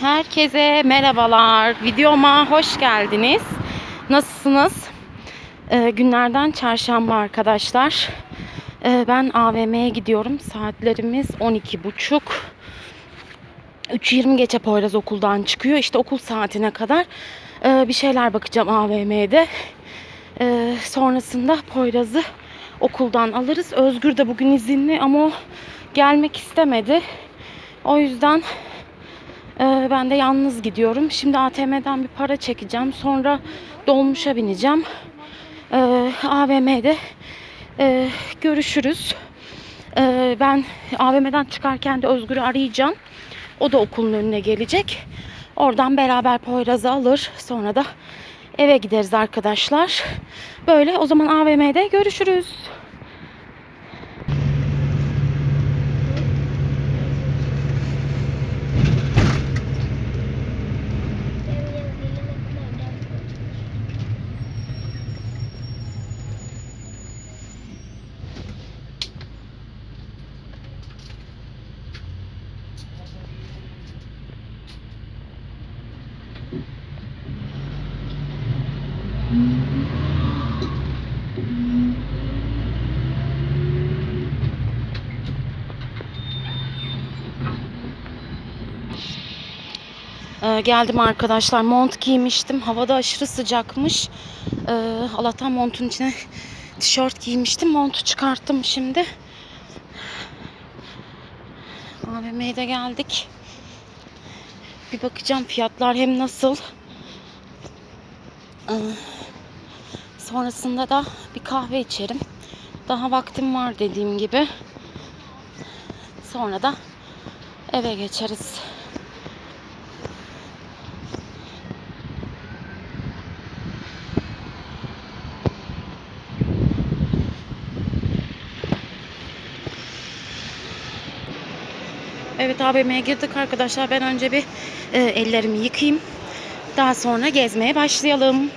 Herkese merhabalar. Videoma hoş geldiniz. Nasılsınız? Ee, günlerden çarşamba arkadaşlar. Ee, ben AVM'ye gidiyorum. Saatlerimiz 12.30. 3.20 geçe Poyraz okuldan çıkıyor. İşte okul saatine kadar e, bir şeyler bakacağım AVM'de. E, sonrasında Poyraz'ı okuldan alırız. Özgür de bugün izinli ama o gelmek istemedi. O yüzden ee, ben de yalnız gidiyorum. Şimdi ATM'den bir para çekeceğim. Sonra dolmuşa bineceğim. Ee, AVM'de e, görüşürüz. Ee, ben AVM'den çıkarken de Özgür'ü arayacağım. O da okulun önüne gelecek. Oradan beraber Poyraz'ı alır. Sonra da eve gideriz arkadaşlar. Böyle o zaman AVM'de görüşürüz. Ee, geldim arkadaşlar. Mont giymiştim. Havada aşırı sıcakmış. Ee, Allah'tan montun içine tişört giymiştim. Montu çıkarttım şimdi. AVM'ye de geldik. Bir bakacağım fiyatlar hem nasıl. Ee, sonrasında da bir kahve içerim. Daha vaktim var dediğim gibi. Sonra da eve geçeriz. Evet AVM'ye girdik arkadaşlar. Ben önce bir e, ellerimi yıkayayım. Daha sonra gezmeye başlayalım.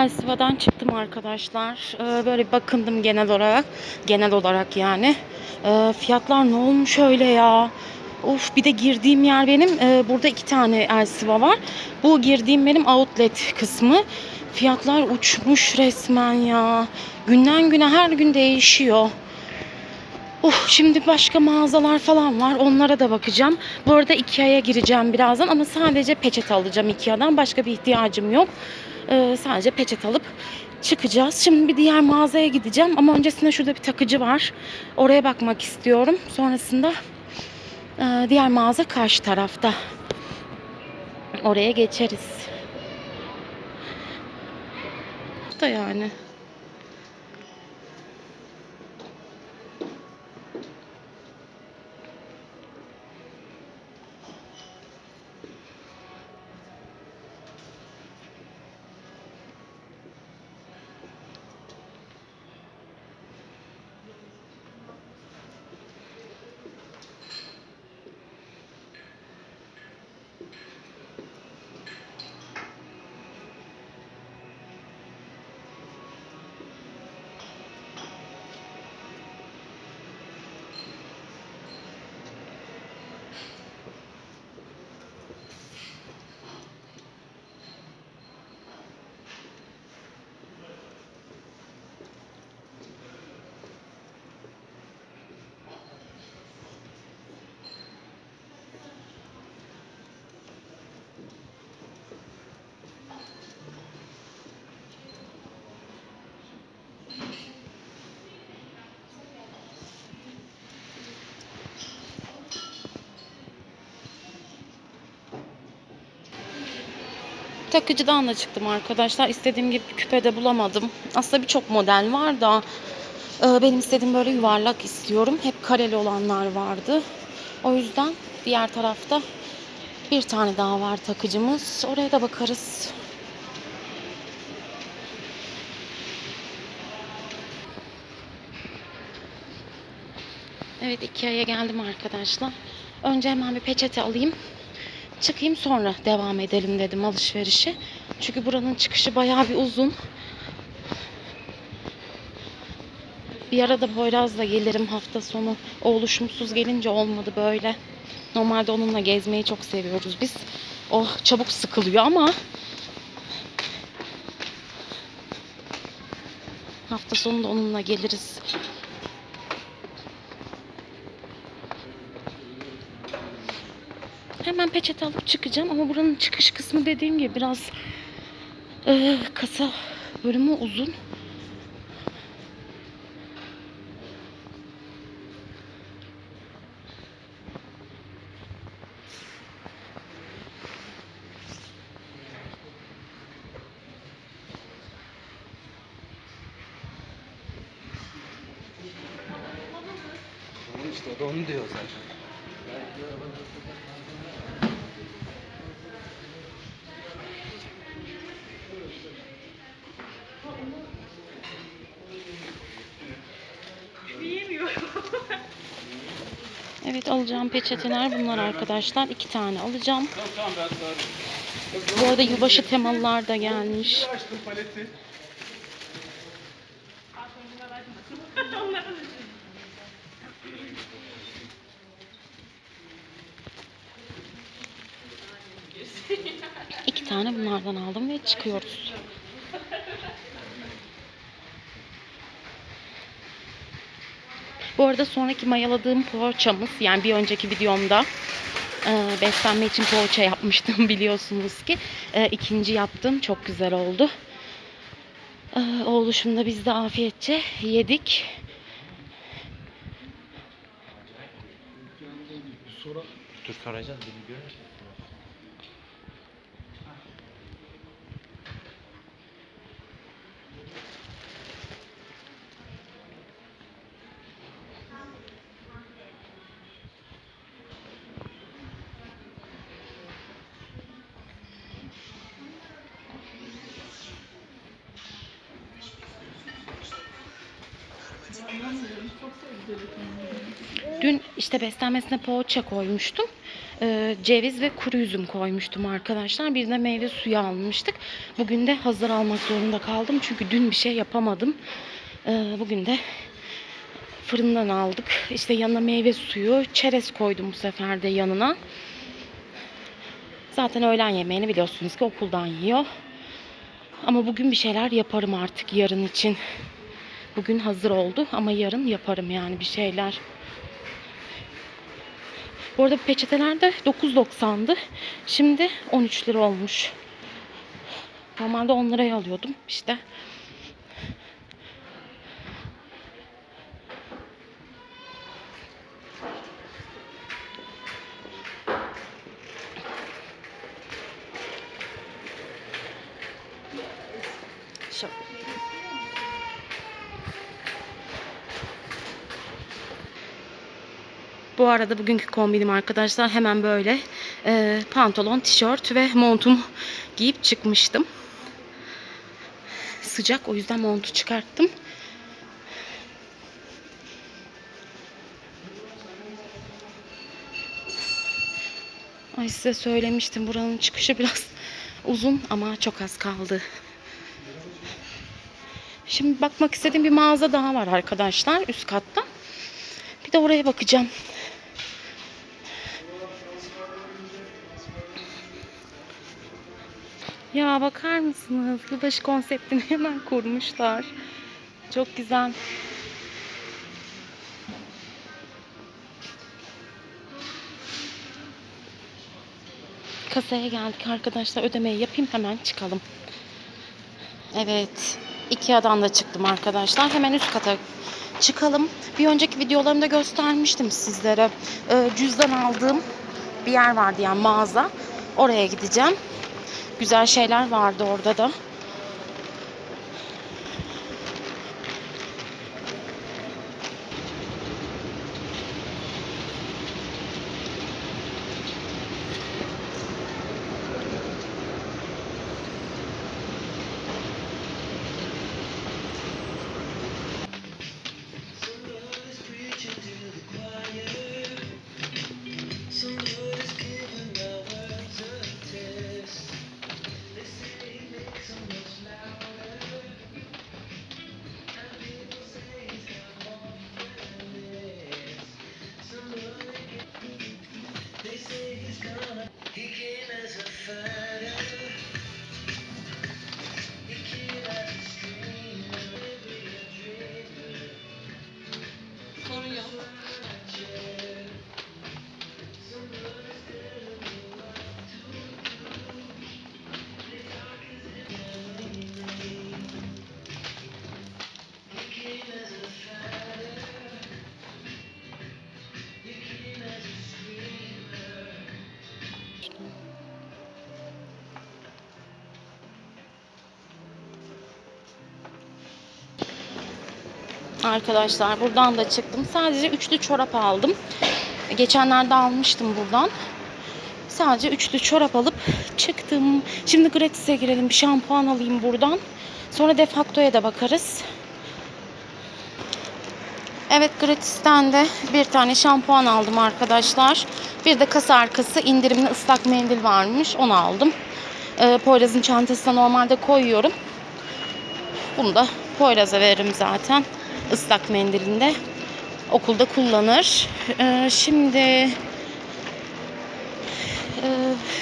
Elsiva'dan çıktım arkadaşlar. Ee, böyle bakındım genel olarak. Genel olarak yani. Ee, fiyatlar ne olmuş öyle ya. Of bir de girdiğim yer benim. e, burada iki tane Elsiva var. Bu girdiğim benim outlet kısmı. Fiyatlar uçmuş resmen ya. Günden güne her gün değişiyor. Uh, şimdi başka mağazalar falan var. Onlara da bakacağım. Bu arada Ikea'ya gireceğim birazdan ama sadece peçete alacağım Ikea'dan. Başka bir ihtiyacım yok. Ee, sadece peçete alıp çıkacağız. Şimdi bir diğer mağazaya gideceğim ama öncesinde şurada bir takıcı var. Oraya bakmak istiyorum. Sonrasında e, diğer mağaza karşı tarafta. Oraya geçeriz. Da yani. Takıcıdan da çıktım arkadaşlar. İstediğim gibi küpe de bulamadım. Aslında birçok model var da e, benim istediğim böyle yuvarlak istiyorum. Hep kareli olanlar vardı. O yüzden diğer tarafta bir tane daha var takıcımız. Oraya da bakarız. Evet Ikea'ya geldim arkadaşlar. Önce hemen bir peçete alayım. Çıkayım sonra devam edelim dedim alışverişe. Çünkü buranın çıkışı bayağı bir uzun. Bir ara da Poyraz'la gelirim hafta sonu. O oluşumsuz gelince olmadı böyle. Normalde onunla gezmeyi çok seviyoruz biz. O çabuk sıkılıyor ama hafta sonu da onunla geliriz. Hemen peçete alıp çıkacağım ama buranın çıkış kısmı dediğim gibi biraz eee, kasa bölümü uzun. Tamam işte o da onu diyor zaten. Evet alacağım peçeteler bunlar arkadaşlar. iki tane alacağım. Bu arada yılbaşı temalılar da gelmiş. İki tane bunlardan aldım ve çıkıyoruz. Bu arada sonraki mayaladığım poğaçamız yani bir önceki videomda e, beslenme için poğaça yapmıştım biliyorsunuz ki. E, ikinci yaptım çok güzel oldu. E, oğluşumla biz de afiyetçe yedik. Dur soracağız beni. Dün işte beslenmesine poğaça koymuştum. Ee, ceviz ve kuru üzüm koymuştum arkadaşlar. Bir de meyve suyu almıştık. Bugün de hazır almak zorunda kaldım. Çünkü dün bir şey yapamadım. Ee, bugün de fırından aldık. İşte yanına meyve suyu, çerez koydum bu sefer de yanına. Zaten öğlen yemeğini biliyorsunuz ki okuldan yiyor. Ama bugün bir şeyler yaparım artık yarın için. Bugün hazır oldu ama yarın yaparım yani bir şeyler. Bu arada peçeteler de 9.90'dı. Şimdi 13 lira olmuş. Normalde 10 liraya alıyordum işte. Bu arada bugünkü kombinim arkadaşlar hemen böyle e, pantolon, tişört ve montumu giyip çıkmıştım. Sıcak o yüzden montu çıkarttım. Ay size söylemiştim buranın çıkışı biraz uzun ama çok az kaldı. Şimdi bakmak istediğim bir mağaza daha var arkadaşlar üst katta. Bir de oraya bakacağım. Ya bakar mısınız? Yılbaşı konseptini hemen kurmuşlar. Çok güzel. Kasaya geldik arkadaşlar. Ödemeyi yapayım hemen çıkalım. Evet. Ikea'dan da çıktım arkadaşlar. Hemen üst kata çıkalım. Bir önceki videolarımda göstermiştim sizlere. Ee, cüzdan aldığım bir yer vardı yani mağaza. Oraya gideceğim. Güzel şeyler vardı orada da. Arkadaşlar buradan da çıktım. Sadece üçlü çorap aldım. Geçenlerde almıştım buradan. Sadece üçlü çorap alıp çıktım. Şimdi Gratis'e girelim. Bir şampuan alayım buradan. Sonra Defacto'ya da bakarız. Evet Gratis'ten de bir tane şampuan aldım arkadaşlar. Bir de kasa arkası indirimli ıslak mendil varmış. Onu aldım. Ee, Poyraz'ın çantasına normalde koyuyorum. Bunu da Poyraz'a veririm zaten. Islak mendilinde. Okulda kullanır. Ee, şimdi e,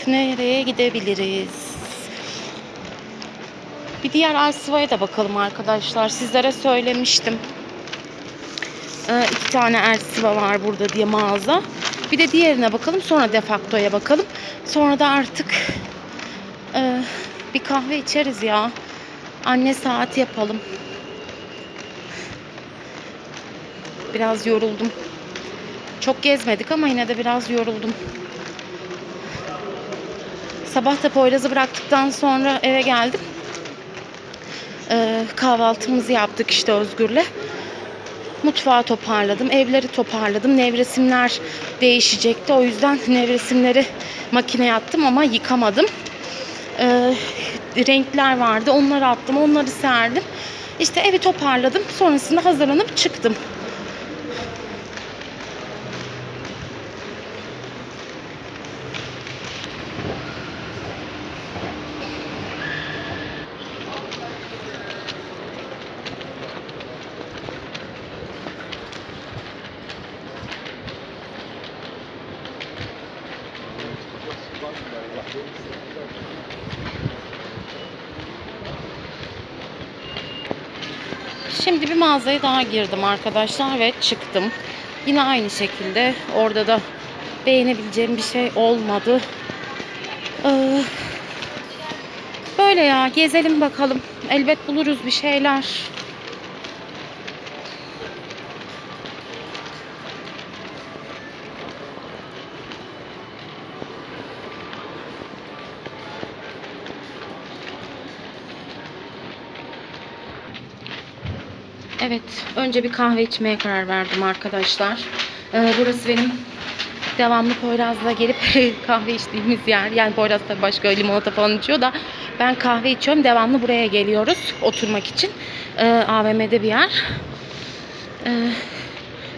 nereye gidebiliriz? Bir diğer Elsiva'ya da bakalım arkadaşlar. Sizlere söylemiştim. Ee, iki tane Elsiva var burada diye mağaza. Bir de diğerine bakalım. Sonra Defacto'ya bakalım. Sonra da artık e, bir kahve içeriz ya. Anne saati yapalım. Biraz yoruldum. Çok gezmedik ama yine de biraz yoruldum. Sabah da Poyraz'ı bıraktıktan sonra eve geldim. Ee, kahvaltımızı yaptık işte Özgür'le. Mutfağı toparladım, evleri toparladım. Nevresimler değişecekti. O yüzden nevresimleri makineye attım ama yıkamadım. Ee, renkler vardı. Onları attım, onları serdim. İşte evi toparladım. Sonrasında hazırlanıp çıktım. Şimdi bir mağazaya daha girdim arkadaşlar ve çıktım. Yine aynı şekilde orada da beğenebileceğim bir şey olmadı. Ee, böyle ya gezelim bakalım. Elbet buluruz bir şeyler. Evet, önce bir kahve içmeye karar verdim arkadaşlar. Ee, burası benim devamlı Poyraz'la gelip kahve içtiğimiz yer. Yani Poyraz tabii başka limonata falan içiyor da ben kahve içiyorum. Devamlı buraya geliyoruz oturmak için. Ee, AVM'de bir yer. Ee,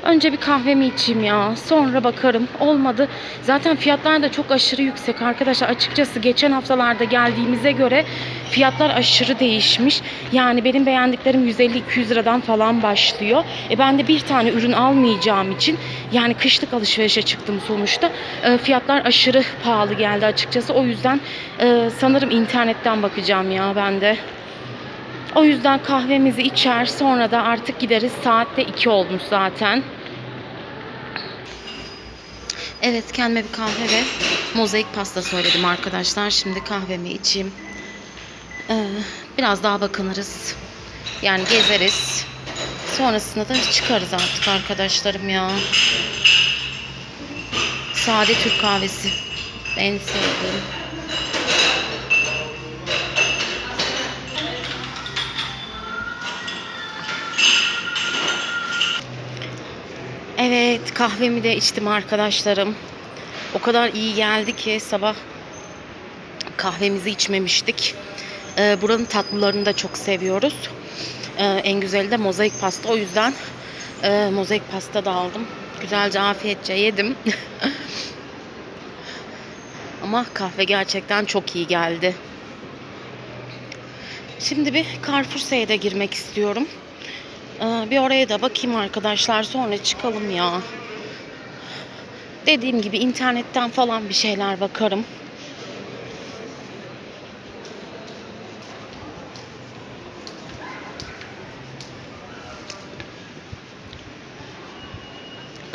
önce bir kahvemi içeyim ya. Sonra bakarım. Olmadı. Zaten fiyatlar da çok aşırı yüksek arkadaşlar. Açıkçası geçen haftalarda geldiğimize göre fiyatlar aşırı değişmiş. Yani benim beğendiklerim 150-200 liradan falan başlıyor. E ben de bir tane ürün almayacağım için yani kışlık alışverişe çıktım sonuçta. E, fiyatlar aşırı pahalı geldi açıkçası. O yüzden e, sanırım internetten bakacağım ya ben de. O yüzden kahvemizi içer sonra da artık gideriz. Saat de 2 olmuş zaten. Evet kendime bir kahve ve mozaik pasta söyledim arkadaşlar. Şimdi kahvemi içeyim. Ee, biraz daha bakınırız. Yani gezeriz. Sonrasında da çıkarız artık arkadaşlarım ya. Sade Türk kahvesi. En sevdiğim. Evet kahvemi de içtim arkadaşlarım. O kadar iyi geldi ki sabah kahvemizi içmemiştik. Ee, buranın tatlılarını da çok seviyoruz. Ee, en güzeli de mozaik pasta. O yüzden e, mozaik pasta da aldım. Güzelce afiyetçe yedim. Ama kahve gerçekten çok iyi geldi. Şimdi bir Carrefour''a da girmek istiyorum. Ee, bir oraya da bakayım arkadaşlar. Sonra çıkalım ya. Dediğim gibi internetten falan bir şeyler bakarım.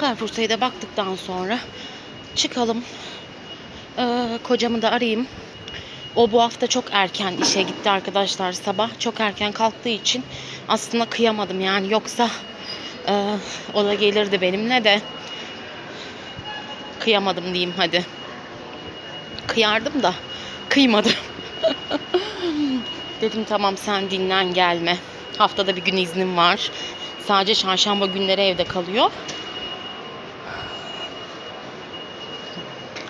Carrefour''a da baktıktan sonra çıkalım. Ee, kocamı da arayayım. O bu hafta çok erken işe gitti arkadaşlar sabah. Çok erken kalktığı için aslında kıyamadım yani. Yoksa e, o da gelirdi benimle de. Kıyamadım diyeyim hadi. Kıyardım da kıymadım. Dedim tamam sen dinlen gelme. Haftada bir gün iznim var. Sadece çarşamba günleri evde kalıyor.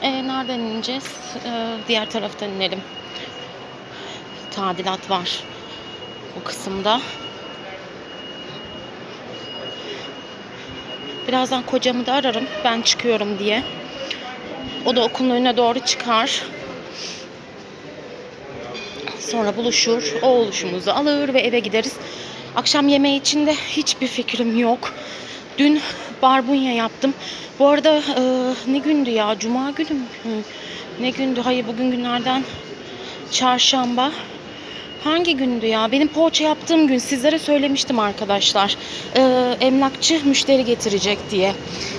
E, nereden ineceğiz? E, diğer taraftan inelim. Tadilat var bu kısımda. Birazdan kocamı da ararım. Ben çıkıyorum diye. O da okulun önüne doğru çıkar. Sonra buluşur. O oluşumuzu alır ve eve gideriz. Akşam yemeği için de hiçbir fikrim yok. Dün barbunya yaptım. Bu arada e, ne gündü ya? Cuma günü mü? Ne gündü? Hayır bugün günlerden çarşamba. Hangi gündü ya? Benim poğaça yaptığım gün sizlere söylemiştim arkadaşlar. E, emlakçı müşteri getirecek diye.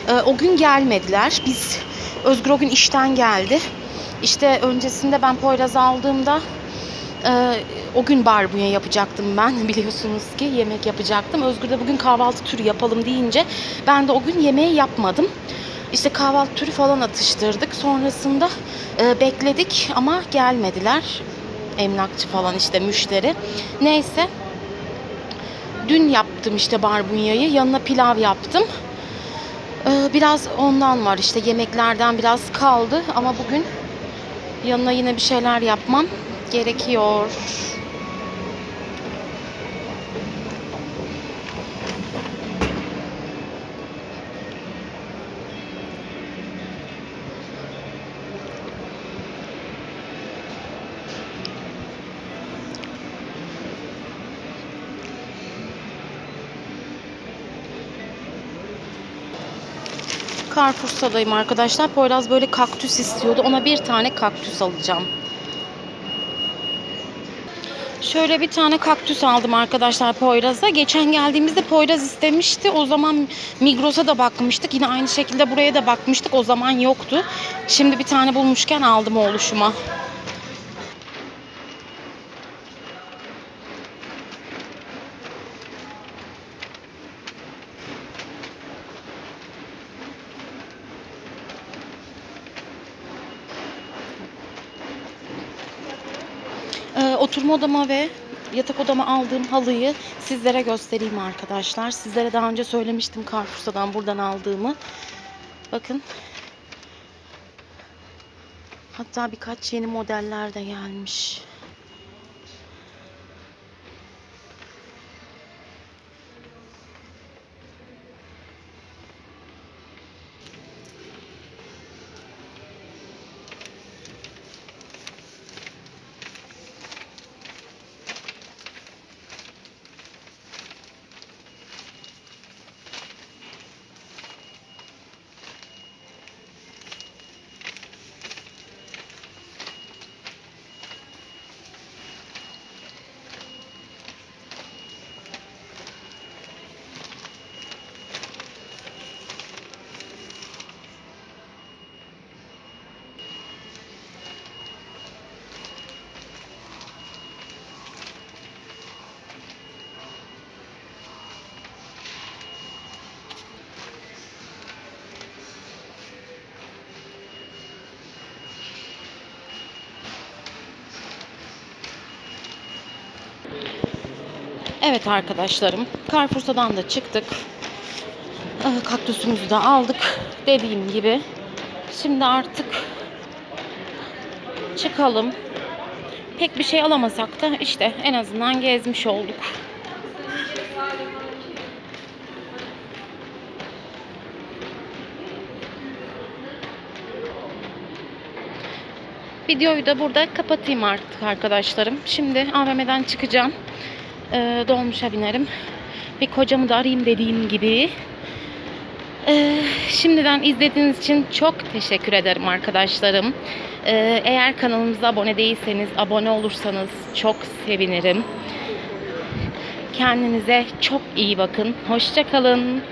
E, o gün gelmediler. Biz Özgür o gün işten geldi. İşte öncesinde ben Poyraz aldığımda ee, o gün barbunya yapacaktım ben biliyorsunuz ki yemek yapacaktım. Özgür de bugün kahvaltı türü yapalım deyince ben de o gün yemeği yapmadım. İşte kahvaltı türü falan atıştırdık. Sonrasında e, bekledik ama gelmediler. Emlakçı falan işte müşteri. Neyse. Dün yaptım işte barbunyayı. Yanına pilav yaptım. Ee, biraz ondan var işte yemeklerden biraz kaldı ama bugün yanına yine bir şeyler yapmam gerekiyor. Carrefour'dayım arkadaşlar. Poyraz böyle kaktüs istiyordu. Ona bir tane kaktüs alacağım. Şöyle bir tane kaktüs aldım arkadaşlar Poyraz'a. Geçen geldiğimizde Poyraz istemişti. O zaman Migros'a da bakmıştık. Yine aynı şekilde buraya da bakmıştık. O zaman yoktu. Şimdi bir tane bulmuşken aldım oğluşuma. Ee, oturma odama ve yatak odama aldığım halıyı sizlere göstereyim arkadaşlar. Sizlere daha önce söylemiştim Carrefour'dan buradan aldığımı. Bakın. Hatta birkaç yeni modeller de gelmiş. Evet arkadaşlarım. Carrefour'dan da çıktık. Ee, Kaktüsümüzü de aldık. Dediğim gibi. Şimdi artık çıkalım. Pek bir şey alamasak da işte en azından gezmiş olduk. Videoyu da burada kapatayım artık arkadaşlarım. Şimdi AVM'den çıkacağım. Ee, dolmuşa binerim. Bir kocamı da arayayım dediğim gibi. Ee, şimdiden izlediğiniz için çok teşekkür ederim arkadaşlarım. Ee, eğer kanalımıza abone değilseniz abone olursanız çok sevinirim. Kendinize çok iyi bakın. Hoşça kalın.